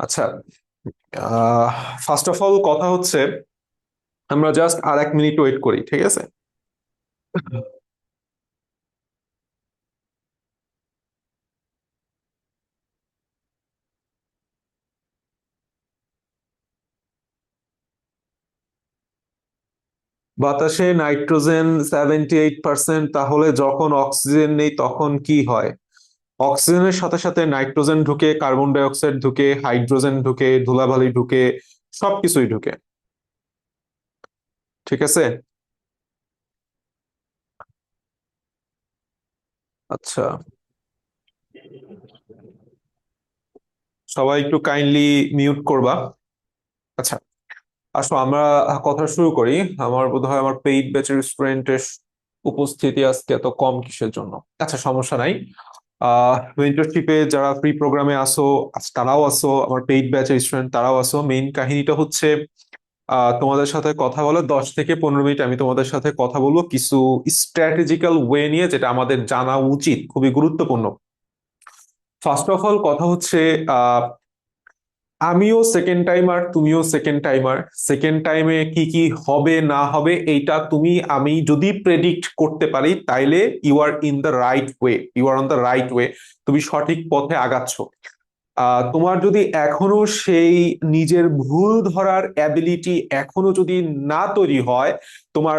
আচ্ছা first of all কথা হচ্ছে, আমরা জাস্ট আর এক মিনিট ওয়েট করি, ঠিক আছে? বাতাসে নাইট্রোজেন সেভেন্টি এইট পার্সেন্ট তাহলে যখন অক্সিজেন নেই তখন কি হয়? অক্সিজেনের সাথে সাথে নাইট্রোজেন ঢুকে, কার্বন ডাই অক্সাইড ঢুকে, হাইড্রোজেন ঢুকে, ধুলাবালি ঢুকে, সবকিছুই ঢুকে। ঠিক আছে? আচ্ছা। সবাই একটু কাইন্ডলি মিউট করবা। আচ্ছা আসো, আমরা কথা শুরু করি। আমার বোধ হয় আমার পেইড ব্যাচের স্টুডেন্টের উপস্থিতি আজকে এত কম কিসের জন্য? আচ্ছা সমস্যা নাই। মেন্টরশিপে যারা ফ্রি প্রোগ্রামে আসো, তারাও আসো, আমার পেইড ব্যাচের স্টুডেন্ট তারাও আসো। মেইন কাহিনীটা হচ্ছে তোমাদের সাথে কথা বলে দশ থেকে পনেরো মিনিট আমি তোমাদের সাথে কথা বলব কিছু স্ট্র্যাটেজিক্যাল ওয়ে নিয়ে, যেটা আমাদের জানা উচিত, খুবই গুরুত্বপূর্ণ। ফার্স্ট অফ অল কথা হচ্ছে আমিও সেকেন্ড টাইমার তুমিও সেকেন্ড টাইমার সেকেন্ড টাইমে কি কি হবে, না হবে, এইটা তুমি, আমি যদি প্রেডিক্ট করতে পারি, তাইলে you are in the right way you are on the right way তুমি সঠিক পথে আগাচ্ছ। তোমার যদি এখনও সেই নিজের ভুল ধরার অ্যাবিলিটি এখনও যদি না তৈরি হয়, তোমার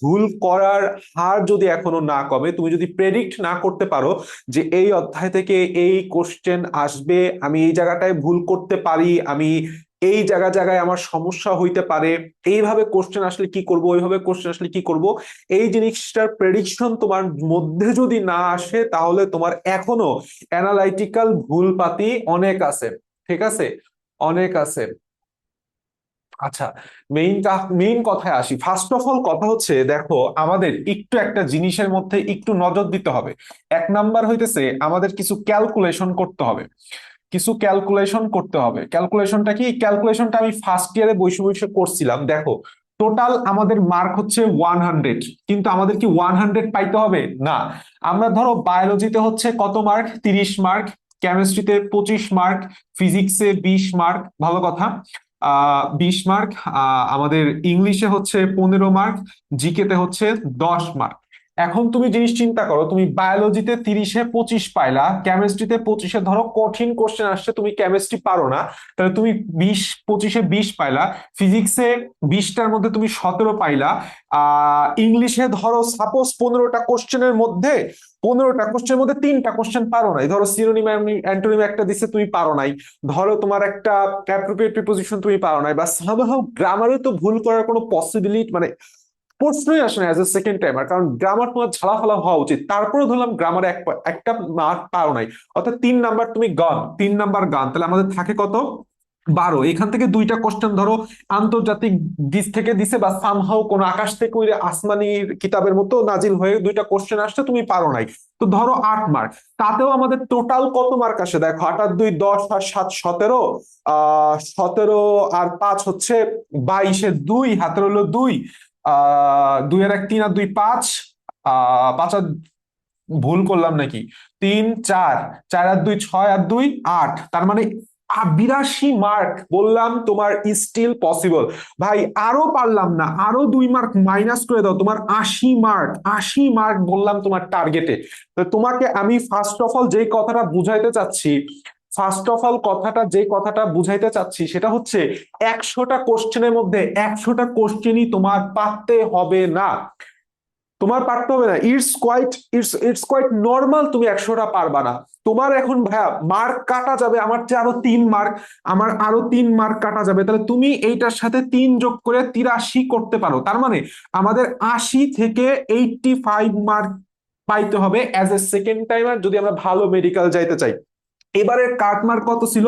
ভুল করার হার যদি এখনও না কমে, তুমি যদি প্রেডিক্ট না করতে পারো যে এই অধ্যায় থেকে এই কোশ্চেন আসবে, আমি এই জায়গাটায় ভুল করতে পারি, আমি এই জায়গা জায়গায় আমার সমস্যা হইতে পারে। এইভাবে কোশ্চেন আসলে কি করব, ওইভাবে কোশ্চেন আসলে কি করব? এই জিনিসটার প্রেডিকশন তোমার মধ্যে যদি না আসে, তাহলে তোমার এখনও অ্যানালাইটিক্যাল ভুলপাতি অনেক আছে। ঠিক আছে? অনেক আছে। আচ্ছা মেইন মেইন কথায় আসি। ফার্স্ট অফ অল কথা হচ্ছে, দেখো, আমাদের একটু একটা জিনিসের মধ্যে একটু নজর দিতে হবে। এক নাম্বার হইতেছে, আমাদের কিছু ক্যালকুলেশন করতে হবে। কিছু ক্যালকুলেশন করতে হবে। ক্যালকুলেশনটা কি? ক্যালকুলেশনটা আমি ফার্স্ট ইয়ারে বৈশ বৈশ করছিলাম। দেখো টোটাল আমাদের মার্ক হচ্ছে ওয়ান হান্ড্রেড কিন্তু আমাদের কি ওয়ান হান্ড্রেড পাইতে হবে? না। আমরা ধরো বায়োলজিতে হচ্ছে কত মার্ক তিরিশ মার্ক কেমিস্ট্রিতে পঁচিশ মার্ক ফিজিক্সে বিশ মার্ক ভালো কথা। আহ বিশ মার্ক আমাদের ইংলিশে হচ্ছে পনেরো মার্ক জিকেতে হচ্ছে দশ মার্ক এখন তুমি জিনিস চিন্তা করো, তুমি বায়োলজিতে তিরিশে পঁচিশ পাইলা কেমিস্ট্রিতে পঁচিশে ধরো কঠিন কোশ্চেন আসছে, তুমি কেমিস্ট্রি পারো না, তাহলে তুমি বিশ, পঁচিশে বিশ পাইলা ফিজিক্সে বিশটার মধ্যে তুমি সতেরো পাইলা, আহ ইংলিশে ধরো সাপোজ পনেরোটা কোশ্চেনের মধ্যে, পনেরোটা কোশ্চেনের মধ্যে তিনটা কোশ্চেন পারো নাই, ধরো সিনোনিম অ্যান্টোনিম একটা দিছে, তুমি পারো নাই, ধরো তোমার একটা অ্যাপ্রোপ্রিয়েট প্রিপোজিশন তুমি পারো নাই, বা সামহাও গ্রামারে তো ভুল করার কোনো পসিবিলিটি মানে প্রশ্নই আসে না অ্যাজ এ সেকেন্ড টাইমার কারণ গ্রামার তোমার ঝালাফালা হওয়া উচিত। তারপরে ধরলাম গ্রামার এক একটা মার্ক পারো নাই। অর্থাৎ তিন নাম্বার তুমি গান তিন নাম্বার গান তাহলে আমাদের থাকে কত? বারো। এখান থেকে দুইটা কোশ্চেন ধরো, আন্তর্জাতিক দিস থেকে দিছে বা সামহাও কোন আকাশ থেকে ওই আসমানির কিতাবের মতো নাজিল হয়ে দুইটা কোশ্চেন আসছে, তুমি পারো নাই। তো ধরো আট মার্ক তাতেও আমাদের টোটাল কত মার্ক আসে? দেখো, আট আর দুই, দশ আর সাত, সতেরো। আহ, সতেরো আর পাঁচ হচ্ছে বাইশে দুই, হাতের হলো দুই। দুই আর এক, তিন আর দুই পাঁচ। পাঁচ আর ভুল করলাম নাকি? তিন, চার। চার আর দুই, ছয় আর দুই, আট। তার মানে বিরাশি মার্ক বললাম তোমার স্টিল পসিবল ভাই, আরও পারলাম না। আরও দুই মার্ক মাইনাস করে দাও। তোমার আশি মার্ক আশি মার্ক বললাম তোমার টার্গেটে তো তোমাকে আমি ফার্স্ট অফ অল যেই কথাটা বুঝাইতে চাচ্ছি ফার্স্ট অফ অল কথাটা, যে কথাটা বুঝাইতে চাচ্ছি, সেটা হচ্ছে একশোটা কোশ্চেনের মধ্যে একশোটা কোশ্চেনই তোমার পারতে হবে না। তোমার পারতে হবে না। It's quite it's it's quite normal তুমি একশোটা পারবা না। তোমার এখন ভাইয়া মার্ক কাটা যাবে, আমার চেয়ে আরও তিন মার্ক আমার আরও তিন মার্ক কাটা যাবে। তাহলে তুমি এইটার সাথে তিন যোগ করে তিরাশি করতে পারো। তার মানে আমাদের আশি থেকে এইটটি ফাইভ মার্ক পাইতে হবে অ্যাজ এ সেকেন্ড টাইমার যদি আমরা ভালো মেডিকেল যাইতে চাই। এবারের কাট মার্ক কত ছিল?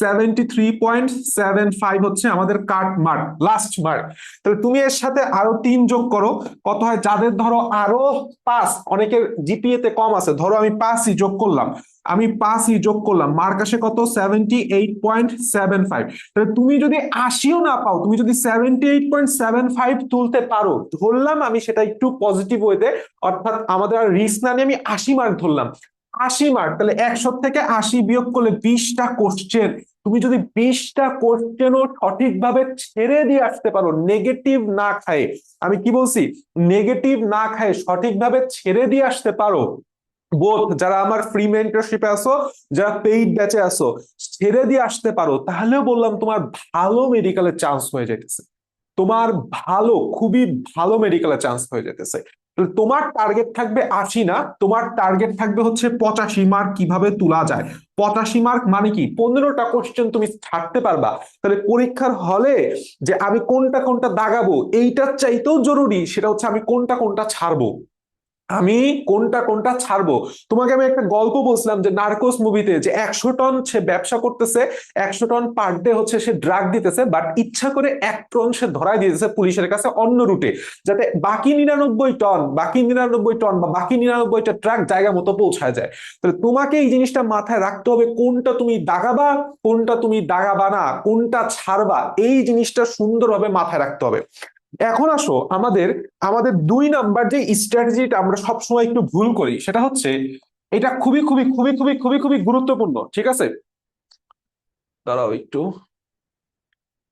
Seventy three point seven five হচ্ছে আমাদের কাট মার্ক লাস্ট মার্ক তাহলে তুমি এর সাথে আরও তিন যোগ করো, কত হয়? যাদের ধরো আরও পাঁচ, অনেকের জিপিএ তে কম আছে, ধরো আমি পাঁচই যোগ করলাম। আমি পাঁচই যোগ করলাম মার্ক আসে কত? Seventy eight point seven five তাহলে তুমি যদি আশিও না পাও, তুমি যদি seventy eight point seven five তুলতে পারো, ধরলাম আমি সেটা একটু পজিটিভ ওয়েতে অর্থাৎ আমাদের আর রিস্ক না নিয়ে আমি আশি মার্ক ধরলাম। আশি মার্ক তাহলে একশো থেকে আশি বিয়োগ করলে বিশটা কোশ্চেন তুমি যদি বিশটা কোশ্চেন কোশ্চেনও সঠিকভাবে ছেড়ে দিয়ে আসতে পারো নেগেটিভ না খায়, আমি কি বলছি? নেগেটিভ না খায়ে সঠিকভাবে ছেড়ে দিয়ে আসতে পারো। বোধ যারা আমার ফ্রি মেন্টরশিপে আসো যারা পেইড ব্যাচে আসো ছেড়ে দিয়ে আসতে পারো। তাহলেও বললাম তোমার ভালো মেডিকেলের চান্স হয়ে যেতেছে। তোমার ভালো, খুবই ভালো মেডিকেলের চান্স হয়ে যেতেছে। তোমার টার্গেট থাকবে আশি না, তোমার টার্গেট থাকবে হচ্ছে পঁচাশি মার্ক কীভাবে তোলা যায়? পঁচাশি মার্ক মানে কি? পনেরোটা কোশ্চেন তুমি ছাড়তে পারবা। তাহলে পরীক্ষার হলে যে আমি কোনটা কোনটা দাগাবো, এইটার চাইতেও জরুরি, সেটা হচ্ছে আমি কোনটা কোনটা ছাড়বো। আমি কোনটা কোনটা ছাড়বো? তোমাকে আমি একটা গল্প বলছিলাম যে নার্কোস মুভিতে যে একশো টন সে ব্যবসা করতেছে, একশো টন পার ডে হচ্ছে সে ড্রাগ দিতেছে, বাট ইচ্ছা করে এক টন সে ধরাই দিতেছে পুলিশের কাছে অন্য রুটে, যাতে বাকি নিরানব্বই টন, বাকি নিরানব্বই টন বা বাকি নিরানব্বইটা ট্রাক জায়গা মতো পৌঁছায় যায়। তাহলে তোমাকে এই জিনিসটা মাথায় রাখতে হবে, কোনটা তুমি দাগাবা, কোনটা তুমি দাগাবা না, কোনটা ছাড়বা, এই জিনিসটা সুন্দরভাবে মাথায় রাখতে হবে। এখন আসো, আমাদের আমাদের দুই নাম্বার যে স্ট্র্যাটেজিটা আমরা সবসময় একটু ভুল করি, সেটা হচ্ছে এটা খুবই খুবই খুবই খুবই খুবই খুবই গুরুত্বপূর্ণ, ঠিক আছে? দাঁড়াও একটু।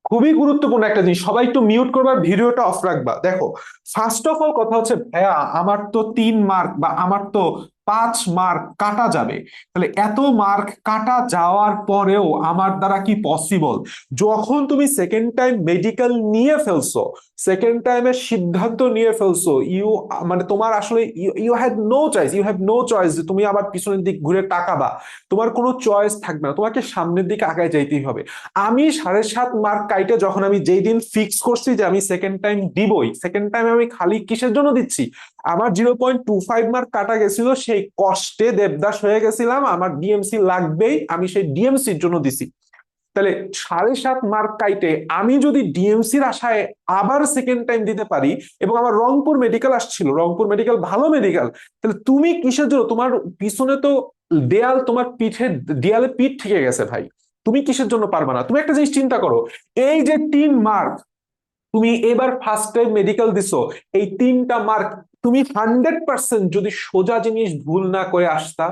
খুবই গুরুত্বপূর্ণ একটা জিনিস, সবাই একটু মিউট করবার ভিডিওটা অফ রাখবা। দেখো ফার্স্ট অফ অল কথা হচ্ছে, ভাইয়া, আমার তো তিন মার্ক বা আমার তো পাঁচ মার্ক কাটা যাবে। তাহলে এত মার্ক কাটা যাওয়ার পরেও আমার দ্বারা কি পসিবল যখন তুমি সেকেন্ড টাইম মেডিকেল নিয়ে ফেলছো সেকেন্ড টাইমের সিদ্ধান্ত নিয়ে ফেলছো। ইউ মানে তোমার আসলে you had no choice you have no choice যে তুমি আবার পিছনের দিক ঘুরে তাকাবা। তোমার কোনো চয়েস থাকবে না, তোমাকে সামনের দিকে আগায় যাইতেই হবে। আমি সাড়ে সাত মার্ক কাইটে যখন আমি যেই দিন ফিক্স করছি যে আমি সেকেন্ড টাইম দিবই সেকেন্ড টাইম আমি খালি কিসের জন্য দিচ্ছি? আমার zero point two five mark কাটা গেছিল, সেই কষ্টে দেবদাস হয়ে গেছিলাম, আমার ডিএমসি লাগবেই, আমি সেই ডিএমসির জন্য দিছি। তাহলে সাড়ে সাত মার্ক কাইটে আমি যদি ডিএমসির আশায় আবার সেকেন্ড টাইম দিতে পারি এবং আমার রংপুর মেডিকেল আসছিল, রংপুর মেডিকেল ভালো মেডিকেল তাহলে তুমি কিসের জন্য? তোমার পিছনে তো দেয়াল, তোমার পিঠে, দেয়ালে পিঠ থেকে গেছে ভাই। তুমি কিসের জন্য পারবা না? তুমি একটা জিনিস চিন্তা করো, এই যে তিন মার্ক তুমি এবার ফার্স্ট টাইম মেডিকেল দিছো, এই তিনটা মার্ক তুমি হান্ড্রেড পার্সেন্ট যদি সোজা জিনিস ভুল না করে আসতা,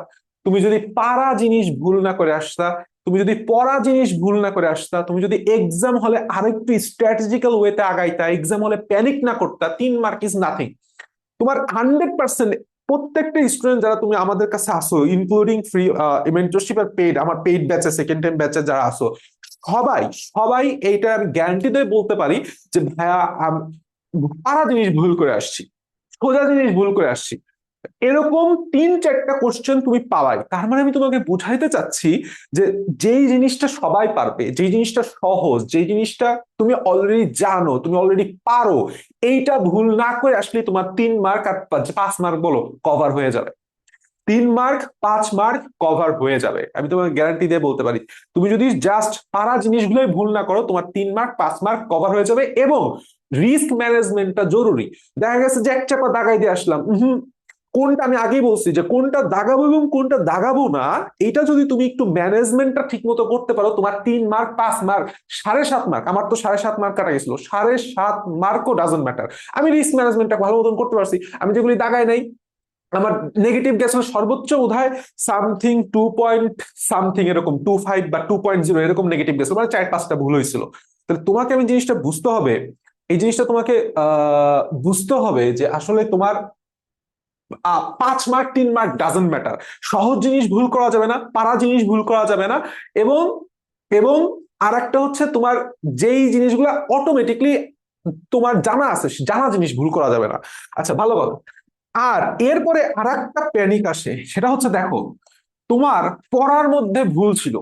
তুমি যদি পারা জিনিস ভুল না করে আসতা তুমি যদি পড়া জিনিস ভুল না করে আসতা, তুমি যদি এক্সাম হলে আরেকটু স্ট্র্যাটেজিক্যাল ওয়েতে আগাইতা এক্সাম হলে প্যানিক না করতা, তিন মার্ক ইজ নাথিং তোমার হান্ড্রেড পার্সেন্ট প্রত্যেকটা স্টুডেন্ট যারা তুমি আমাদের কাছে আসো ইনক্লুডিং ফ্রি মেন্টরশিপ আর পেইড আমার পেইড ব্যাচে সেকেন্ড টাইম ব্যাচে যারা আসো, সবাই সবাই এইটা আমি গ্যারান্টি দিয়ে বলতে পারি যে, ভাইয়া পারা জিনিস ভুল করে আসছি, সোজা জিনিস ভুল করে আসছি। এরকম তিন চারটা কোশ্চেন তুমি পাওয়াই। তার মানে আমি তোমাকে বুঝাইতে চাচ্ছি যে যেই জিনিসটা সবাই পারবে, যেই জিনিসটা সহজ, যেই জিনিসটা তুমি অলরেডি জানো, তুমি অলরেডি পারো, এইটা ভুল না করে আসলে তোমার তিন মার্ক আর পাঁচ মার্ক বলো কভার হয়ে যাবে। তিন মার্ক পাঁচ মার্ক কভার হয়ে যাবে। আমি তোমাকে গ্যারান্টি দিয়ে বলতে পারি, তুমি যদি জাস্ট পারা জিনিসগুলোই ভুল না করো, তোমার তিন মার্ক পাঁচ মার্ক কভার হয়ে যাবে এবং রিস্ক ম্যানেজমেন্টটা জরুরি। দেখা গেছে যে এক চাপা দাগাই দিয়ে আসলাম কোনটা আমি আগেই বলছি যে কোনটা দাগাবো এবং কোনটা দাগাবো না, এটা যদি তুমি একটু ম্যানেজমেন্টটা ঠিক মতো করতে পারো, তোমার তিন মার্ক পাঁচ মার্ক সাড়ে সাত মার্ক আমার তো সাড়ে সাত মার্ক কাটা গেছিল সাড়ে সাত মার্কও ডাজন্ট ম্যাটার আমি রিস্ক ম্যানেজমেন্টটা ভালো মতন করতে পারছি, আমি যেগুলি দাগাই নাই, আমার নেগেটিভ গেছিল সর্বোচ্চ বোধহয় সামথিং টু পয়েন্ট সামথিং এরকম টু ফাইভ বা টু পয়েন্ট জিরো এরকম নেগেটিভ গেছিল মানে চার পাঁচটা ভুল হয়েছিল। তাহলে তোমাকে আমি জিনিসটা বুঝতে হবে, এই জিনিসটা তোমাকে বুঝতে হবে যে আসলে তোমার পাঁচ মার্ক তিন মার্ক ডাজেন্ট ম্যাটার সহজ জিনিস ভুল করা যাবে না, পারা জিনিস ভুল করা যাবে না, এবং এবং আর একটা হচ্ছে তোমার যেই জিনিসগুলো অটোমেটিকলি তোমার জানা আছে, জানা জিনিস ভুল করা যাবে না। আচ্ছা ভালো কথা আর এরপরে আর একটা প্যানিক আসে, সেটা হচ্ছে দেখো, তোমার পড়ার মধ্যে ভুল ছিল।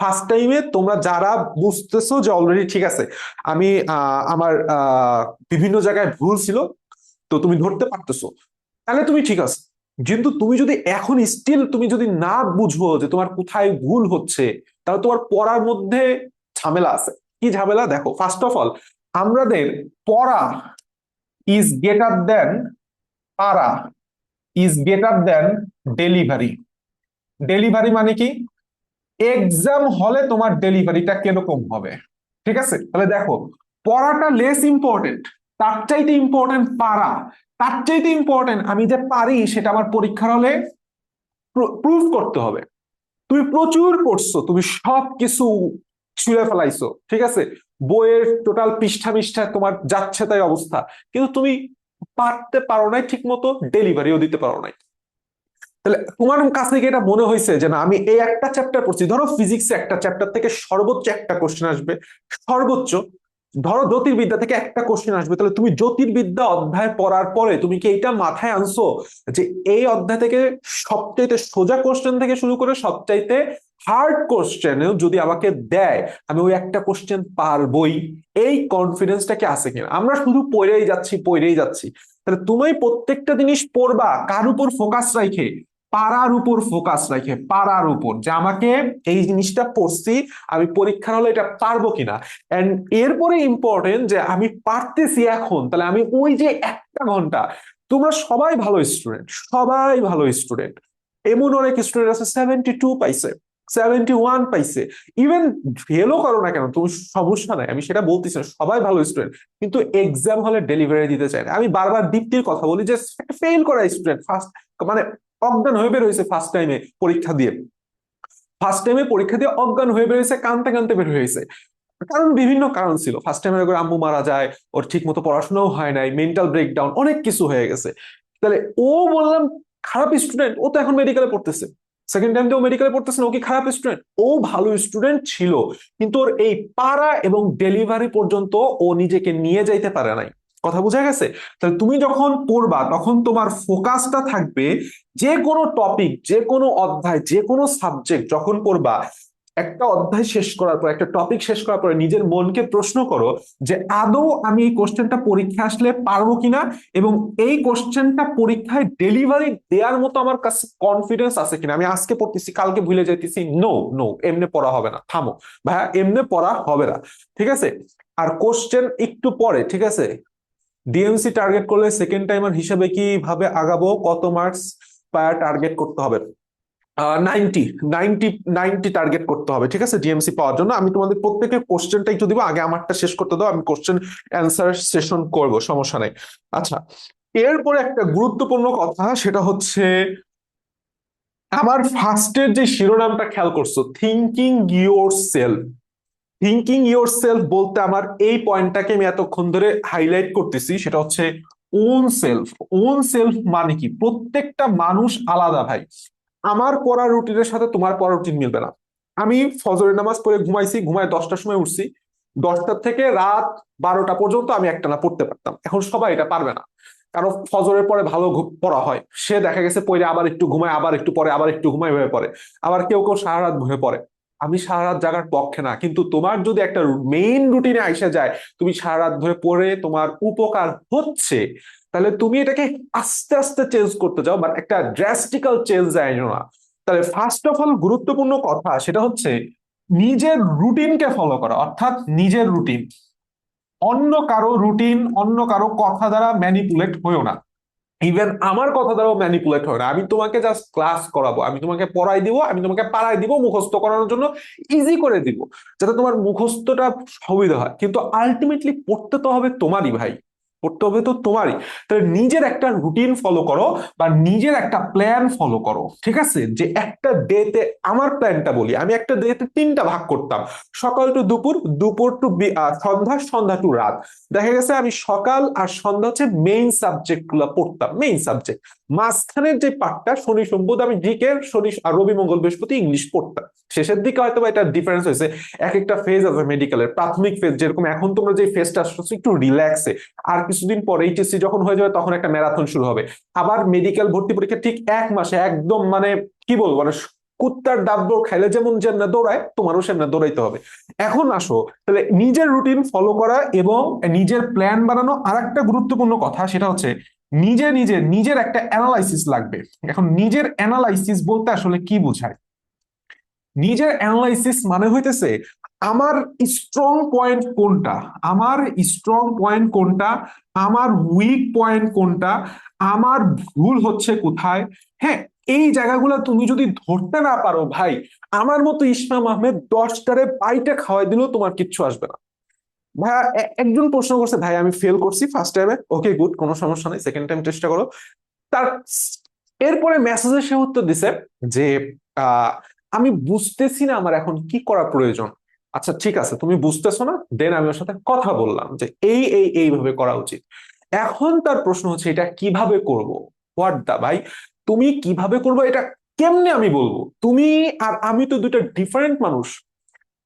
ফার্স্ট টাইমে তোমরা যারা বুঝতেছো যে অলরেডি ঠিক আছে, আমি আমার বিভিন্ন জায়গায় ভুল ছিল, তো তুমি ধরতে পারতেছো। তাহলে তুমি ঠিক আছে। কিন্তু তুমি যদি এখন স্টিল তুমি যদি না বুঝো যে তোমার কোথায় ভুল হচ্ছে, তাহলে তোমার পড়ার মধ্যে ঝামেলা আছে। কি ঝামেলা? দেখো ফার্স্ট অফ অল আমাদের পড়া ইজ গেটার দেন পারা is greater than delivery delivery মানে কি? এক্সাম হলে তোমার ডেলিভারিটা কীরকম হবে? ঠিক আছে? তাহলে দেখো, পড়াটা লেস ইম্পর্টেন্ট তার চাইতে ইম্পর্টেন্ট পারা। তার চাইতে ইম্পর্টেন্ট আমি যে পারি সেটা আমার পরীক্ষার হলে প্রুভ করতে হবে। তুমি প্রচুর পড়ছো, তুমি সব কিছু ছুঁড়ে ফেলাইছো, ঠিক আছে? বইয়ের টোটাল পৃষ্ঠা মিষ্ঠা তোমার যাচ্ছে তাই অবস্থা। কিন্তু তুমি পারতে পারো নাই ঠিক মতো ডেলিভারিও দিতে পারো নাই। তাহলে তোমার কাছে কি এটা মনে হয়েছে যে না, আমি এই একটা চ্যাপ্টার পড়ছি, ধরো ফিজিক্স একটা চ্যাপ্টার থেকে সর্বোচ্চ একটা কোশ্চেন আসবে, সর্বোচ্চ। ধরো জ্যোতির্বিদ্যা থেকে একটা কোশ্চেন আসবে, তাহলে তুমি জ্যোতির্বিদ্যা অধ্যায় পড়ার পরে তুমি কি এইটা মাথায় আনছো? যে এই অধ্যায় থেকে সবচাইতে সোজা কোশ্চেন থেকে শুরু করে সবচাইতে হার্ড কোশ্চেন যদি আমাকে দেয়, আমি ওই একটা কোশ্চেন পারবই। এই কনফিডেন্সটা কি আছে কিনা? আমরা শুধু পড়েই যাচ্ছি পড়েই যাচ্ছি। তাহলে তুমি প্রত্যেকটা জিনিস পড়বা, কার উপর ফোকাস রাখে? পারার উপর ফোকাস রাখে পারার উপর যে আমাকে এই জিনিসটা পড়ছি, আমি পরীক্ষার হলে এটা পারব কিনা? এন্ড এরপরে ইম্পর্টেন্ট যে আমি পারতেছি এখন, তাহলে আমি ওই যে একটা ঘণ্টা, তোমরা সবাই ভালো স্টুডেন্ট সবাই ভালো স্টুডেন্ট এমন অনেক স্টুডেন্ট আছে সেভেন্টি টু পাইছে সেভেন্টি ওয়ান পাইছে ইভেন ফেলও করো না কেন, তুমি সমস্যা নাই, আমি সেটা বলতেছি না, সবাই ভালো স্টুডেন্ট কিন্তু এক্সাম হলে ডেলিভারি দিতে চায় না। আমি বারবার দীপ্তির কথা বলি যে ফেল করা স্টুডেন্ট ফার্স্ট মানে অজ্ঞান হয়ে বের হয়েছে ফার্স্ট টাইমে পরীক্ষা দিয়ে। ফার্স্ট টাইমে পরীক্ষা দিয়ে অজ্ঞান হয়ে বের হয়েছে কানতে কানতে বের হয়েছে। কারণ বিভিন্ন কারণ ছিল। ফার্স্ট টাইমের করে আম্মু মারা যায়, ওর ঠিক মতো পড়াশোনাও হয় নাই মেন্টাল ব্রেকডাউন অনেক কিছু হয়ে গেছে। তাহলে ও বললাম, খারাপ স্টুডেন্ট ও তো এখন মেডিকেলে পড়তেছে। সেকেন্ড টাইম তো মেডিকেলে পড়তেছে না, ও কি খারাপ স্টুডেন্ট ও ভালো স্টুডেন্ট ছিল, কিন্তু ওর এই পাড়া এবং ডেলিভারি পর্যন্ত ও নিজেকে নিয়ে যাইতে পারে নাই। কথা বোঝা গেছে? তাহলে তুমি যখন পড়বা, তখন তোমার ফোকাসটা থাকবে যে কোনো টপিক যে কোনো অধ্যায় যে কোনো সাবজেক্ট যখন পড়বা, একটা অধ্যায় শেষ করার পর, একটা টপিক শেষ করার পরে নিজের মনকে প্রশ্ন করো যে, আদৌ আমি এই কোশ্চেনটা পরীক্ষা আসলে পারব কিনা? এবং এই কোশ্চেনটা পরীক্ষায় ডেলিভারি দেওয়ার মতো আমার কাছে কনফিডেন্স আছে কিনা? আমি আজকে পড়তেছি, কালকে ভুলে যাইতেছি। নো নো এমনি পড়া হবে না। থামো। ভাইয়া, এমনি পড়া হবে না। ঠিক আছে? আর কোশ্চেন একটু পরে, ঠিক আছে? ডিএমসি টার্গেট করলে সেকেন্ড টাইমার হিসেবে কীভাবে আগাবো? কত মার্কস পায়া টার্গেট করতে হবে? নাইনটি নাইনটি নাইনটি টার্গেট করতে হবে, ঠিক আছে? ডিএমসি পাওয়ার জন্য। আমি তোমাদের প্রত্যেকের কোশ্চেনটা একটু দিব, আগে আমারটা শেষ করতে দাও, আমি কোশ্চেন অ্যান্সার সেশন করব, সমস্যা নাই। আচ্ছা এরপরে একটা গুরুত্বপূর্ণ কথা, সেটা হচ্ছে আমার ফার্স্টের যে শিরোনামটা খেয়াল করছ thinking yourself thinking yourself বলতে আমার এই পয়েন্টটাকে আমি এতক্ষণ ধরে হাইলাইট করতেছি, সেটা হচ্ছে ওন সেলফ ওন সেলফ মানে কি? প্রত্যেকটা মানুষ আলাদা, ভাই। আমার পড়া রুটিনের সাথে তোমার পড়া রুটিন মিলবে না। আমি ফজরের নামাজ পড়ে ঘুমাইছি, ঘুমায় দশটার সময় উঠছি। দশটার থেকে রাত বারোটা পর্যন্ত আমি একটানা পড়তে পারতাম। এখন সবাই এটা পারবে না। কারণ ফজরের পরে ভালো পড়া হয়। সে দেখা গেছে পরে আবার একটু ঘুমায়, আবার একটু পরে আবার একটু ঘুমায় হয়ে পড়ে। আবার কেউ কেউ সারা রাত ঘুরে পড়ে। আমি সারা রাত জাগার পক্ষে না, কিন্তু তোমার যদি একটা মেইন রুটিনে আইসা যায়, তুমি সারা রাত ধরে পড়ে তোমার উপকার হচ্ছে, তাহলে তুমি এটাকে আস্তে আস্তে চেঞ্জ করতে যাও বাট একটা ড্রাস্টিক্যাল চেঞ্জ আইনো না। তাহলে ফার্স্ট অফ অল গুরুত্বপূর্ণ কথা সেটা হচ্ছে নিজের রুটিনকে ফলো করা, অর্থাৎ নিজের রুটিন অন্য কারও রুটিন অন্য কারও কথা দ্বারা ম্যানিপুলেট হয়েও না। ইভেন আমার কথা দ্বারাও ম্যানিপুলেট হয় না। আমি তোমাকে জাস্ট ক্লাস করাবো, আমি তোমাকে পড়াই দিব, আমি তোমাকে পাড়াই দিব, মুখস্থ করানোর জন্য ইজি করে দিব, যাতে তোমার মুখস্থটা সুবিধা হয়। কিন্তু আলটিমেটলি পড়তে তো হবে তোমারই ভাই। করতে হবে তো তোমারই। তাহলে নিজের একটা রুটিন ফলো করো বা নিজের একটা প্ল্যান ফলো করো, ঠিক আছে? যে একটা ডেতে আমার প্ল্যানটা বলি, আমি একটা ডেতে তিনটা ভাগ করতাম। সকাল টু দুপুর দুপুর টু সন্ধ্যা সন্ধ্যা টু রাত। দেখা গেছে আমি সকাল আর সন্ধ্যা হচ্ছে মেইন সাবজেক্টগুলো পড়তাম মেইন সাবজেক্ট মাঝখানের যে পার্টটা শনি, সম্বুধ আমি জিকে শনি আর রবি, মঙ্গল, বৃহস্পতি, ইংলিশ পড়তাম। শেষের দিকে হয়তো এটা ডিফারেন্স হয়েছে। এক একটা ফেজ আছে মেডিকেলের প্রাথমিক ফেজ যেরকম এখন তোমরা যে ফেজটা আসছো একটু রিল্যাক্সে আর কিছুদিন পরে এইচএসসি যখন হয়ে যাবে, তখন একটা ম্যারাথন শুরু হবে। আবার মেডিকেল ভর্তি পরীক্ষা ঠিক এক মাসে, একদম মানে কি বলব মানে কুত্তার ডাব্বর খাইলে যেমন যেমন দৌড়ায়, তোমারও সেমন দৌড়াইতে হবে। এখন আসো, তাহলে নিজের রুটিন ফলো করা এবং নিজের প্ল্যান বানানো আর একটা গুরুত্বপূর্ণ কথা, সেটা হচ্ছে নিজে নিজে নিজের একটা অ্যানালাইসিস লাগবে। এখন নিজের অ্যানালাইসিস বলতে আসলে কি বোঝায়? নিজের অ্যানালাইসিস মানে হইতেছে আমার স্ট্রং পয়েন্ট কোনটা? আমার স্ট্রং পয়েন্ট কোনটা? আমার উইক পয়েন্ট কোনটা? আমার ভুল হচ্ছে কোথায়? হ্যাঁ এই জায়গাগুলো তুমি যদি ধরতে না পারো ভাই, আমার মতো ইসমাম আহমেদ দশটারে পাইটা খাওয়াই দিলেও তোমার কিচ্ছু আসবে না। ভাইয়া একজন প্রশ্ন করছে, ভাই, আমি ফেল করছি ফার্স্ট টাইমে ওকে গুড কোনো সমস্যা নেই সেকেন্ড টাইম চেষ্টা করো। তার এরপরে মেসেজে সে উত্তর দিছে যে আমি বুঝতেছি না আমার এখন কি করা প্রয়োজন। আচ্ছা ঠিক আছে, তুমি বুঝতেছো না? দেন আমি ওর সাথে কথা বললাম যে এই এই, এইভাবে করা উচিত। এখন তার প্রশ্ন হচ্ছে, এটা কীভাবে করব? হোয়াট দা ভাই? তুমি কীভাবে করব? এটা কেমনে আমি বলব? তুমি আর আমি তো দুইটা ডিফারেন্ট মানুষ।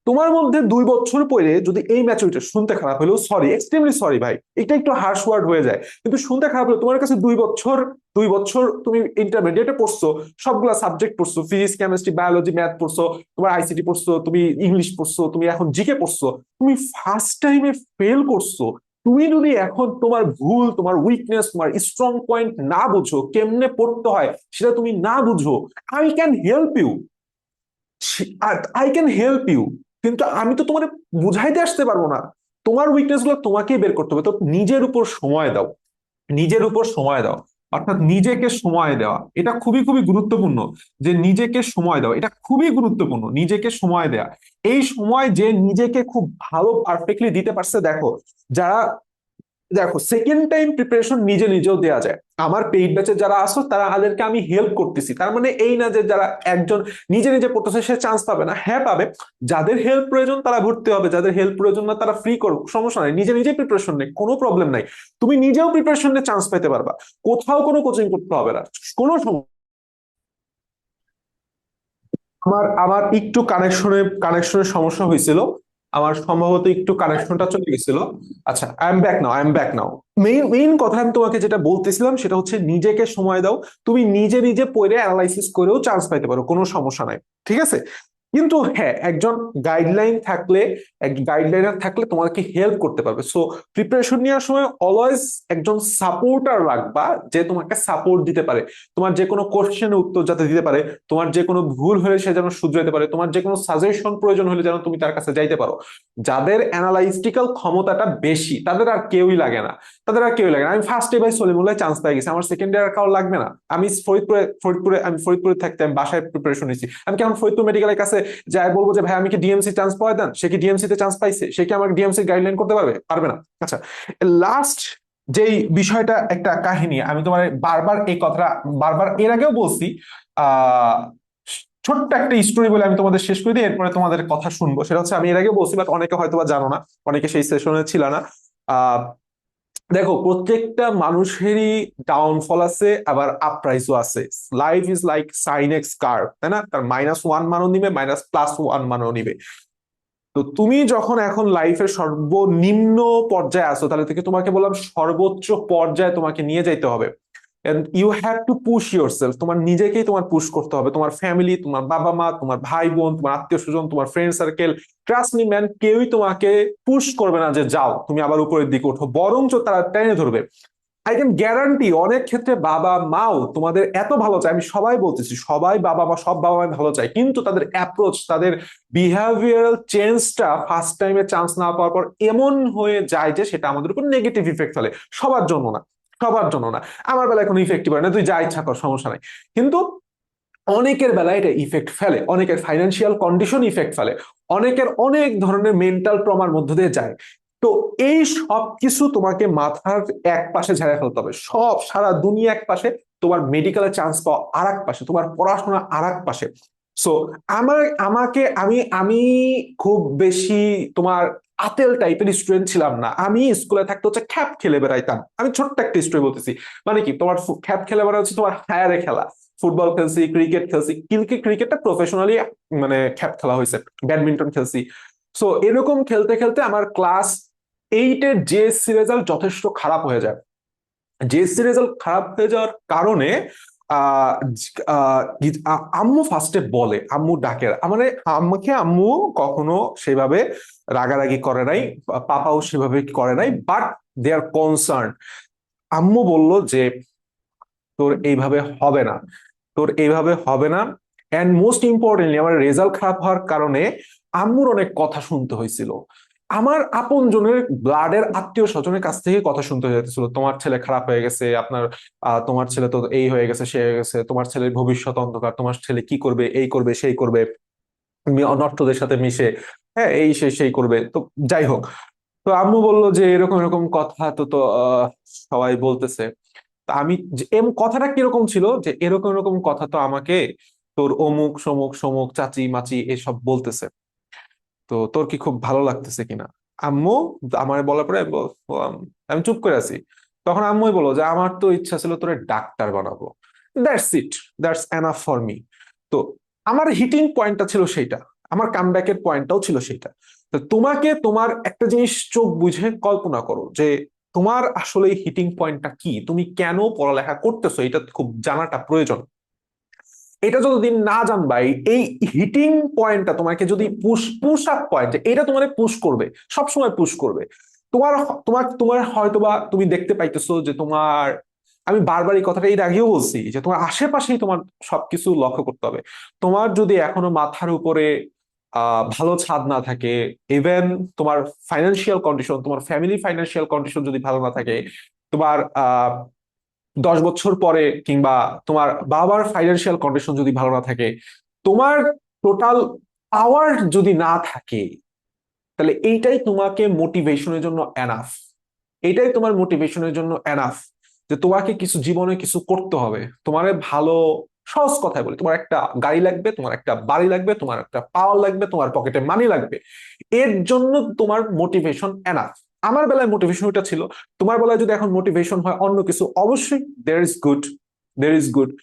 তোমার মধ্যে দুই বছর পরে যদি এই ম্যাচুরিটি শুনতে খারাপ হলেও সরি এক্সট্রিমলি সরি ভাই। এটা একটু হার্শ ওয়ার্ড হয়ে যায়। কিন্তু শুনতে খারাপ হলো তোমার কাছে দুই বছর দুই বছর তুমি ইন্টারমিডিয়েটে পড়ছো, সবগুলা সাবজেক্ট পড়ছো ফিজিক্স কেমিস্ট্রি বায়োলজি ম্যাথ পড়ছো, তোমার আইসিটি পড়ছো, তুমি ইংলিশ পড়ছো, তুমি এখন জিকে পড়ছো, তুমি ফার্স্ট টাইমে ফেল করছ। তুমি যদি এখন তোমার ভুল, তোমার উইকনেস তোমার স্ট্রং পয়েন্ট না বুঝো, কেমনে পড়তে হয় সেটা তুমি না বুঝো I can help you I can help you কিন্তু আমি তো তোমার বুঝাইতে আসতে পারব না। তোমার উইকনেসগুলো তোমাকেই বের করতে হবে। তো নিজের উপর সময় দাও। নিজের উপর সময় দাও। অর্থাৎ নিজেকে সময় দেওয়া। এটা খুবই খুবই গুরুত্বপূর্ণ যে নিজেকে সময় দেওয়া এটা খুবই গুরুত্বপূর্ণ, নিজেকে সময় দেওয়া এই সময় যে নিজেকে খুব ভালো পারফেক্টলি দিতে পারছে, দেখো, যারা দেখো সেকেন্ড টাইম প্রিপারেশন নিজে নিজেও দেওয়া যায়। আমার পেইড ব্যাচে যারা আসো, তারা তাদেরকে আমি হেল্প করতেছি। তার মানে এই না যে যারা একজন নিজে নিজে পড়তেছে, সে চান্স পাবে না। হ্যাঁ পাবে। যাদের হেল্প প্রয়োজন, তারা ভর্তি হবে। যাদের হেল্প প্রয়োজন না, তারা ফ্রি করুক। সমস্যা নাই। নিজে নিজে প্রিপারেশন নেই। কোনো প্রবলেম নাই। তুমি নিজেও প্রিপারেশন নিয়ে চান্স পেতে পারবা। কোথাও কোনো কোচিং করতে হবে না। কোনো আমার আমার একটু কানেকশনে কানেকশনের সমস্যা হয়েছিল। আমার সম্ভবত একটু কানেকশনটা চলে গেছিল। আচ্ছা I am back now I am back now main main কথা আমি তোমাকে যেটা বলতেছিলাম সেটা হচ্ছে নিজেকে সময় দাও। তুমি নিজে নিজে পড়ে অ্যানালাইসিস করেও চান্স পাইতে পারো, কোনো সমস্যা নাই, ঠিক আছে? কিন্তু হ্যাঁ একজন গাইডলাইন থাকলে, এক গাইডলাইনার থাকলে তোমাকে হেল্প করতে পারবে। সো প্রিপারেশন নেওয়ার সময় অলওয়েজ একজন সাপোর্টার রাখবা যে তোমাকে সাপোর্ট দিতে পারে। তোমার যে কোনো কোশ্চেনের উত্তর যাতে দিতে পারে, তোমার যে কোনো ভুল হলে সে যেন শুধরাইতে পারে, তোমার যে কোনো সাজেশন প্রয়োজন হলে যেন তুমি তার কাছে যাইতে পারো। যাদের অ্যানালাইটিক্যাল ক্ষমতাটা বেশি, তাদের আর কেউই লাগে না। তাদের আর কেউই লাগে না। আমি ফার্স্টে ভাই সলিমুল্লাহ চান্স পেয়ে গেছি। আমার সেকেন্ড ইয়ার কারও লাগবে না। আমি ফরিদপুরে ফরিদপুরে, আমি ফরিদপুরে থাকতে, আমি বাসায় প্রিপারেশন নিয়েছি। আমি কেমন ফরিদপুর মেডিকেলের কাছে যাই বলব যে, ভাই, আমি কি ডিএমসি চান্স পাওয়া দেন? সে কি ডিএমসি তে চান্স পাইছে? সে কি আমাকে ডিএমসি গাইডলাইন করতে পারবে? পারবে না। আচ্ছা লাস্ট যেই বিষয়টা, একটা কাহিনী, আমি তোমার বারবার এই কথাটা বারবার এর আগেও বলছি আহ ছোট্ট একটা স্টোরি বলে আমি তোমাদের শেষ করে দিই, এরপরে তোমাদের কথা শুনব। সেটা হচ্ছে, আমি এর আগে বলছি বাট অনেকে হয়তো বা জানো না, অনেকে সেই সেশনে ছিল না। আহ দেখো, প্রত্যেকটা মানুষেরই ডাউনফল আছে, আবার আপরাইজও আছে। Life is like sine x curve তাই না? তার মাইনাস ওয়ান মানও নিবে মাইনাস প্লাস ওয়ান মানও নিবে। তো তুমি যখন এখন লাইফের সর্বনিম্ন পর্যায়ে আসো তাহলে থেকে তোমাকে বললাম সর্বোচ্চ পর্যায়ে তোমাকে নিয়ে যাইতে হবে। You have to push yourself তোমার নিজেকেই তোমার পুশ করতে হবে। তোমার ফ্যামিলি তোমার বাবা মা, তোমার ভাই বোন, তোমার আত্মীয় স্বজন, তোমার ফ্রেন্ড সার্কেল ট্রাস্ট ম্যান কেউই তোমাকে পুশ করবে না যে যাও, তুমি আবার উপরের দিকে ওঠো। বরঞ্চ তারা টেনে ধরবে। আই ক্যান গ্যারান্টি অনেক ক্ষেত্রে বাবা মাও তোমাদের এত ভালো চায়। আমি সবাই বলতেছি, সবাই বাবা মা, সব বাবা মা ভালো চায়। কিন্তু তাদের অ্যাপ্রোচ তাদের বিহেভিয়ারাল চেঞ্জটা ফার্স্ট টাইমে চান্স না পাওয়ার পর এমন হয়ে যায় যে সেটা আমাদের উপর নেগেটিভ ইফেক্ট ফেলে। সবার জন্য না। সবার জন্য না। আমার বেলায় কোনো ইফেক্টিভ হয় না, তুই যা ইচ্ছা কর, সমস্যা নাই। কিন্তু অনেকের বেলায় এটা ইফেক্ট ফেলে, অনেকের ফাইন্যান্সিয়াল কন্ডিশন ইফেক্ট ফেলে, অনেকের অনেক ধরনের মেন্টাল ট্রমার মধ্য দিয়ে যায়। তো এই সব কিছু তোমাকে মাথার এক পাশে ঝেড়ে ফেলতে হবে। সব, সারা দুনিয়া এক পাশে, তোমার মেডিকেলের চান্স পাওয়া আর এক পাশে, তোমার পড়াশোনা আর এক পাশে। সো আমার, আমাকে, আমি আমি খুব বেশি তোমার আতেল টাইপের স্টুডেন্ট ছিলাম না। আমি স্কুলে থাকতে হচ্ছে খ্যাপ খেলে বেড়াইতাম। আমি ছোট্ট একটা স্টোরি বলতেছি। মানে কি, তোমার খ্যাপ খেলে বেড়া হচ্ছে তোমার হায়ারে খেলা। ফুটবল খেলছি ক্রিকেট খেলছি। কিন্তু ক্রিকেটটা প্রফেশনালি মানে খ্যাপ খেলা হয়েছে। ব্যাডমিন্টন খেলছি। সো এরকম খেলতে খেলতে আমার ক্লাস এইটের জেএসসি রেজাল্ট যথেষ্ট খারাপ হয়ে যায়। জেএসসি রেজাল্ট খারাপ হয়ে যাওয়ার কারণে আম্মু ফার্স্টে বলে, আম্মু ডাকে। মানে আম্মুকে আম্মু কখনো সেভাবে রাগারাগি করে নাই পাপাও সেভাবে করে নাই বাট দে আর কনসার্ন আম্মু বলল যে, তোর এইভাবে হবে না, তোর এইভাবে হবে না। অ্যান্ড মোস্ট ইম্পর্টেন্টলি আমার রেজাল্ট খারাপ হওয়ার কারণে আম্মুর অনেক কথা শুনতে হয়েছিল। আমার আপন জনের ব্লাডের আত্মীয় স্বজনের কাছ থেকে কথা শুনতে যেতেছিল তোমার ছেলে খারাপ হয়ে গেছে, আপনার তোমার ছেলে তো এই হয়ে গেছে, সে হয়ে গেছে, তোমার ছেলের ভবিষ্যৎ অন্ধকার, তোমার ছেলে কি করবে, এই করবে, সেই করবে অনর্থদের সাথে মিশে হ্যাঁ এই সেই সেই করবে, তো যাই হোক। তো আম্মু বলল যে, এরকম এরকম কথা তো তো সবাই বলতেছে। আমি এম, কথাটা কীরকম ছিল যে, এরকম এরকম কথা তো আমাকে তোর অমুক, সমুক সমুক, চাচি, মাচি, এসব বলতেছে। তো তোর কি খুব ভালো লাগতেছে কিনা? আম্মু, আমার বলার পরে আমি চুপ করে আছি। তখন আম্মুই বলো যে, আমার তো ইচ্ছা ছিল তোরে ডাক্তার বানাবো। That's it that's enough for me তো আমার হিটিং পয়েন্টটা ছিল সেইটা। আমার কামব্যাকের পয়েন্টটাও ছিল সেইটা। তো তোমাকে তোমার একটা জিনিস চোখ বুঝে কল্পনা করো যে, তোমার আসলে হিটিং পয়েন্টটা কি? তুমি কেন পড়ালেখা করতেছো? এটা খুব জানাটা প্রয়োজন। এটা যতদিন না জানবাই, এই হিটিং পয়েন্টটা তোমাকে যদি পুশ পুশ আপ পয়েন্ট এটা তোমাকে পুশ করবে, সবসময় পুশ করবে। তোমার তোমার তোমার হয়তোবা তুমি দেখতে পাইতেছো যে তোমার, আমি বারবার এই কথাটা এর আগেও বলছি, যে তোমার আশেপাশেই তোমার সবকিছু লক্ষ্য করতে হবে। তোমার যদি এখনও মাথার উপরে ভালো ছাদ না থাকে ইভেন তোমার ফাইন্যান্সিয়াল কন্ডিশন তোমার ফ্যামিলি ফাইন্যান্সিয়াল কন্ডিশন যদি ভালো না থাকে, তোমার দশ বছর পরে কিংবা তোমার বাবার ফাইন্যান্সিয়াল কন্ডিশন যদি ভালো না থাকে, তোমার টোটাল পাওয়ার যদি না থাকে, তাহলে এইটাই তোমাকে মোটিভেশনের জন্য এনাফ এটাই তোমার মোটিভেশনের জন্য এনাফ যে তোমাকে কিছু জীবনে কিছু করতে হবে। তোমার ভালো, সহজ কথায় বলি, তোমার একটা গাড়ি লাগবে, তোমার একটা বাড়ি লাগবে, তোমার একটা পাওয়ার লাগবে, তোমার পকেটে মানি লাগবে। এর জন্য তোমার মোটিভেশন এনাফ আমার বেলায় মোটিভেশন ওটা ছিল। তোমার বেলায় যদি এখন মোটিভেশন হয় অন্য কিছু, অবশ্যই there is good there is good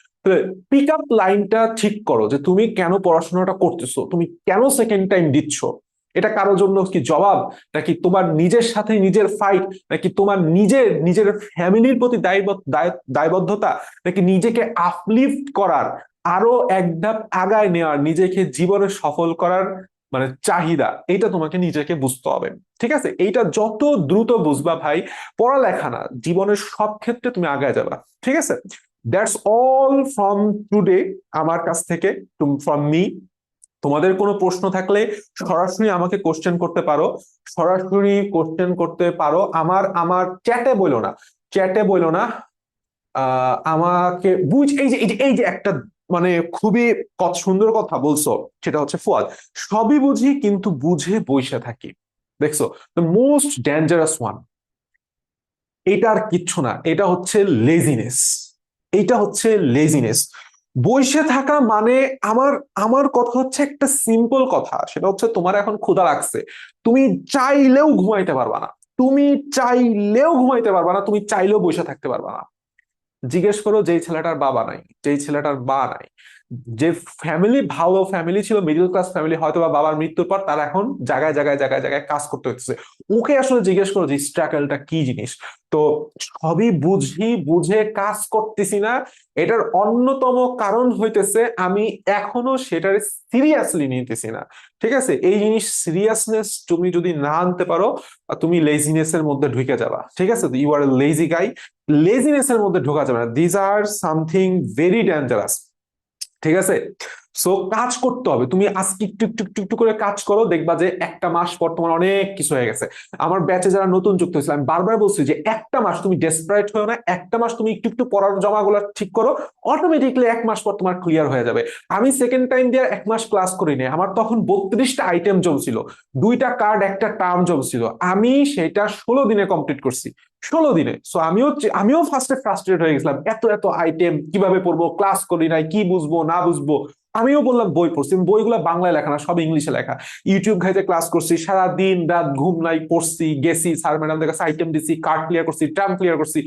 pick up লাইনটা ঠিক করো যে তুমি কেন পড়াশোনাটা করতেছো, তুমি কেন সেকেন্ড টাইম দিচ্ছ? এটা কারোর জন্য কি জবাব? নাকি তোমার নিজের সাথে নিজের ফাইট নাকি তোমার নিজের নিজের ফ্যামিলির প্রতি দায়বদ্ধ- দায়- দায়বদ্ধতা? নাকি নিজেকে আপলিফট করার, আরও এক ধাপ আগায় নেওয়ার, নিজেকে জীবনে সফল করার মানে চাহিদা এটা তোমাকে নিজেকে বুঝতে হবে। ঠিক আছে? এইটা যত দ্রুত বুঝবা ভাই, পড়ালেখা না, জীবনের সব ক্ষেত্রে তুমি আগায় যাবা। ঠিক আছে? দ্যাটস অল ফ্রম টুডে আমার কাছ থেকে ফ্রম মি তোমাদের কোনো প্রশ্ন থাকলে সরাসরি আমাকে কোশ্চেন করতে পারো। সরাসরি কোশ্চেন করতে পারো। আমার আমার চ্যাটে বলো না। চ্যাটে বলো না আমাকে, বুঝ এই যে এই যে একটা মানে খুবই সুন্দর কথা বলছো, সেটা হচ্ছে ফুয়াদ। সবই বুঝি কিন্তু বুঝে বইসা থাকি। দেখছ দ্য মোস্ট ডেঞ্জারাস ওয়ান এটা আর কিচ্ছু না, এটা হচ্ছে লেজিনেস এটা হচ্ছে লেজিনেস বসে থাকা মানে আমার আমার কথা হচ্ছে একটা সিম্পল কথা, সেটা হচ্ছে তোমার এখন ক্ষুধা লাগছে। তুমি চাইলেও ঘুমাইতে পারবা না, তুমি চাইলেও ঘুমাইতে পারবা না, তুমি চাইলেও বসে থাকতে পারবা না। জিজ্ঞেস করো যেই ছেলেটার বাবা নাই যেই ছেলেটার বা নাই। যে ফ্যামিলি ভালো ফ্যামিলি ছিল মিডল ক্লাস ফ্যামিলি হয়তো বা বাবার মৃত্যুর পর তারা এখন জায়গায় জায়গায় জায়গায় জায়গায় কাজ করতে হচ্ছে ওকে আসলে জিজ্ঞেস করো যে স্ট্রাগলটা কি জিনিস? তো সবই বুঝি, বুঝে কাজ করতেছি না। এটার অন্যতম কারণ হইতেছে, আমি এখনও সেটার সিরিয়াসলি নিতেছি না। ঠিক আছে? এই জিনিস সিরিয়াসনেস তুমি যদি না আনতে পারো, তুমি লেজিনেস এর মধ্যে ঢুকে যাবা। ঠিক আছে? You are lazy guy laziness এর মধ্যে ঢোকা যাবে না। These are something very dangerous ঠিক আছে? সো কাজ করতে হবে। তুমি আজকে একটু একটু একটু একটু করে কাজ করো, দেখবা যে একটা মাস পর তোমার অনেক কিছু হয়ে গেছে। আমার ব্যাচে যারা নতুন যুক্ত হয়েছিল, আমি বারবার বলছি যে একটা মাস তুমি ডেসপারেট হয়েও না, একটা মাস তুমি একটু একটু পড়ার জমাগুলো ঠিক করো অটোমেটিকলি এক মাস পর তোমার ক্লিয়ার হয়ে যাবে। আমি সেকেন্ড টাইম দিয়ে এক মাস ক্লাস করিনি, আমার তখন বত্রিশটা আইটেম জমছিল, দুইটা কার্ড একটা টার্ম জমছিল। আমি সেটা ষোলো দিনে কমপ্লিট করছি, ষোলো দিনে। সো আমিও আমিও ফার্স্টে ফ্রাস্ট্রেট হয়ে গেছিলাম, এত এত আইটেম কীভাবে পড়ব ক্লাস করি নাই, কি বুঝব, না বুঝব। আমিও বললাম বই পড়ছি বইগুলো বাংলায় লেখা না সব ইংলিশে লেখা। ইউটিউব ঘাইতে ক্লাস করছি সারা দিন রাত ঘুম নাই পড়ছি গেছি স্যার ম্যাডামদের কাছে আইটেম দিছি কার্ড ক্লিয়ার করছি টার্ম ক্লিয়ার করছি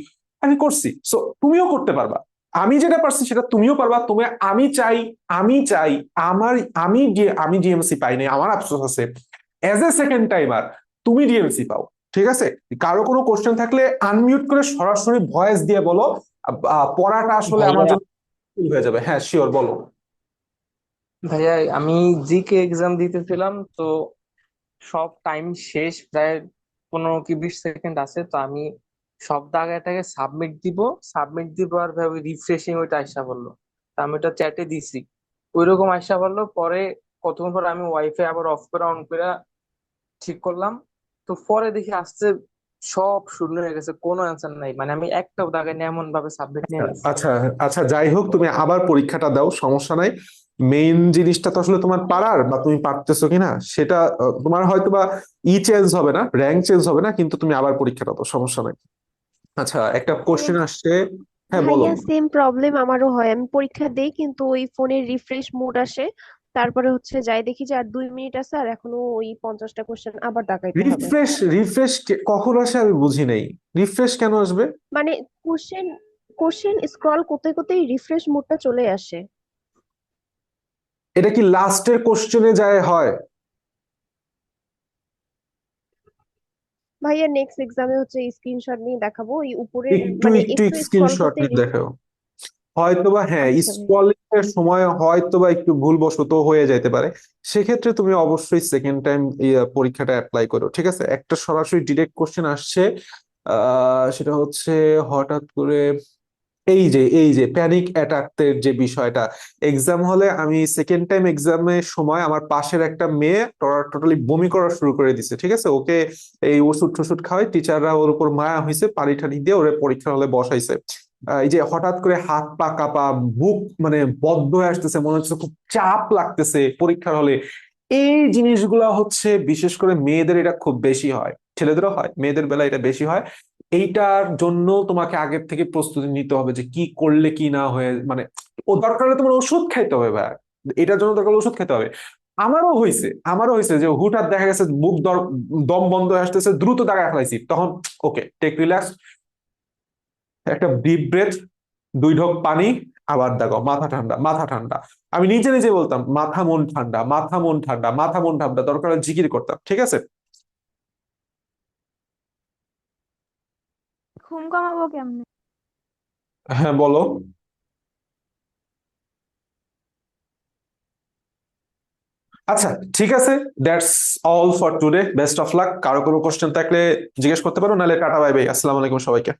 আমি করছি। সো তুমিও করতে পারবা। আমি যেটা পারছি সেটা তুমিও পারবা তুমি আমি চাই আমি চাই আমার আমি যে আমি ডিএমসি পাই নাই আমার আফসোস আছে। এজ এ সেকেন্ড টাইমার তুমি ডিএমসি পাও ঠিক আছে? কারও কোনো কোশ্চেন থাকলে আনমিউট করে সরাসরি ভয়েস দিয়ে বলো পড়াটা আসলে আমার জন্য হয়ে যাবে। হ্যাঁ শিওর বলো। ভাইয়া, আমি জিকে এক্সাম দিতেছিলাম, তো সব টাইম শেষ, প্রায় পনেরো কি বিশ সেকেন্ড আছে, তো আমি সব দাগাটাকে সাবমিট দিব সাবমিট দিব আর ভাবে রিফ্রেশিং ওইটা আইসা বলল তা আমি ওটা চ্যাটে দিছি। ওইরকম আইসা বলল পরে কতক্ষণ পর আমি ওয়াইফাই আবার অফ করে অন করে ঠিক করলাম, তো পরে দেখি আসছে সব শূন্য হয়ে গেছে কোনো অ্যান্সার নাই। মানে আমি একটাও দাগায় নিয়ে এমন ভাবে সাবমিট নিয়ে আচ্ছা আচ্ছা যাই হোক তুমি আবার পরীক্ষাটা দাও সমস্যা নাই। মেইন জিনিসটা তো আসলে তোমার পারার বা তুমি পারতেছো কিনা সেটা তোমার হয়তো বা ই চেঞ্জ হবে না র্যাঙ্ক চেঞ্জ হবে না কিন্তু তুমি আবার পরীক্ষাটা দাও সমস্যা নাই। আচ্ছা একটা কোশ্চেন আসছে। হ্যাঁ বলো। সেম প্রবলেম আমারও হয়। আমি পরীক্ষা দেই কিন্তু ওই ফোনের রিফ্রেশ মোড আসে। তারপরে হচ্ছে যাই দেখি যে আর দুই মিনিট আছে আর এখনও ওই পঞ্চাশটা কোশ্চেন আবার দাগাইতে হবে। রিফ্রেশ রিফ্রেশ কখন আসে আমি বুঝি নাই। রিফ্রেশ কেন আসবে? মানে কোশ্চেন কোশ্চেন স্ক্রল করতে করতেই রিফ্রেশ মোডটা চলে আসে। এটা কি লাস্টের কোশ্চেনে যায় হয়? ভাইয়া নেক্সট এক্সামে হচ্ছে স্ক্রিনশট নিয়ে দেখাবো। এই উপরে একটু মানে একটু স্ক্রিনশট দেখাও। হয়তোবা হ্যাঁ আচ্ছা। ভাইয়া। স্ক্রলিং সময় হয়তোবা একটু ভুলবশত হয়ে যেতে পারে। সেক্ষেত্রে তুমি অবশ্যই সেকেন্ড টাইম পরীক্ষাটা অ্যাপ্লাই করো, ঠিক আছে? একটা সরাসরি ডিরেক্ট কোশ্চেন আসছে সেটা হচ্ছে হঠাৎ করে এই যে এই যে প্যানিক অ্যাটাকের যে বিষয়টা এক্সাম হলে আমি সেকেন্ড টাইম এক্সামের সময় আমার পাশের একটা মেয়ে টোটালি বমি করা শুরু করে দিছে, ঠিক আছে? ওকে এই ওষুধ টষুধ খাওয়াই টিচাররা ওর উপর মায়া হয়েছে পানি টানি দিয়ে ওরে পরীক্ষা হলে বসাইছে। এই যে হঠাৎ করে হাত পা কাঁপা, বুক মানে বদ্ধ হয়ে আসতেছে, মনে হচ্ছে খুব চাপ লাগতেছে পরীক্ষার হলে। এই জিনিসগুলা হচ্ছে বিশেষ করে মেয়েদের এটা খুব বেশি হয়। ছেলেদেরও হয়, মেয়েদের বেলা এটা বেশি হয়। এইটার জন্য তোমাকে আগের থেকে প্রস্তুতি নিতে হবে যে কি করলে কি না হয়ে মানে ও দরকার হলে তোমার ওষুধ খাইতে হবে ভাই। এটার জন্য দরকার ওষুধ খেতে হবে। আমারও হয়েছে আমারও হয়েছে যে হুটহাট দেখা গেছে বুক দম বন্ধ হয়ে আসতেছে, দ্রুত দাগায় ফেলাইছি। তখন ওকে টেক রিল্যাক্স একটা ডিপ ব্রেথ দুই ঢোক পানি আবার দাগাও মাথা ঠান্ডা মাথা ঠান্ডা। আমি নিজে নিজে বলতাম মাথা মন ঠান্ডা মাথা মন ঠান্ডা মাথা মন ঠান্ডা দরকার জিকির করতাম ঠিক আছে? ঘুম কমাবো কেমনে? হ্যাঁ বলো। আচ্ছা ঠিক আছে that's all for today best of luck কারও কোনো কোশ্চেন থাকলে জিজ্ঞেস করতে পারো নাহলে টাটা বাই বাই আসসালামু আলাইকুম সবাইকে।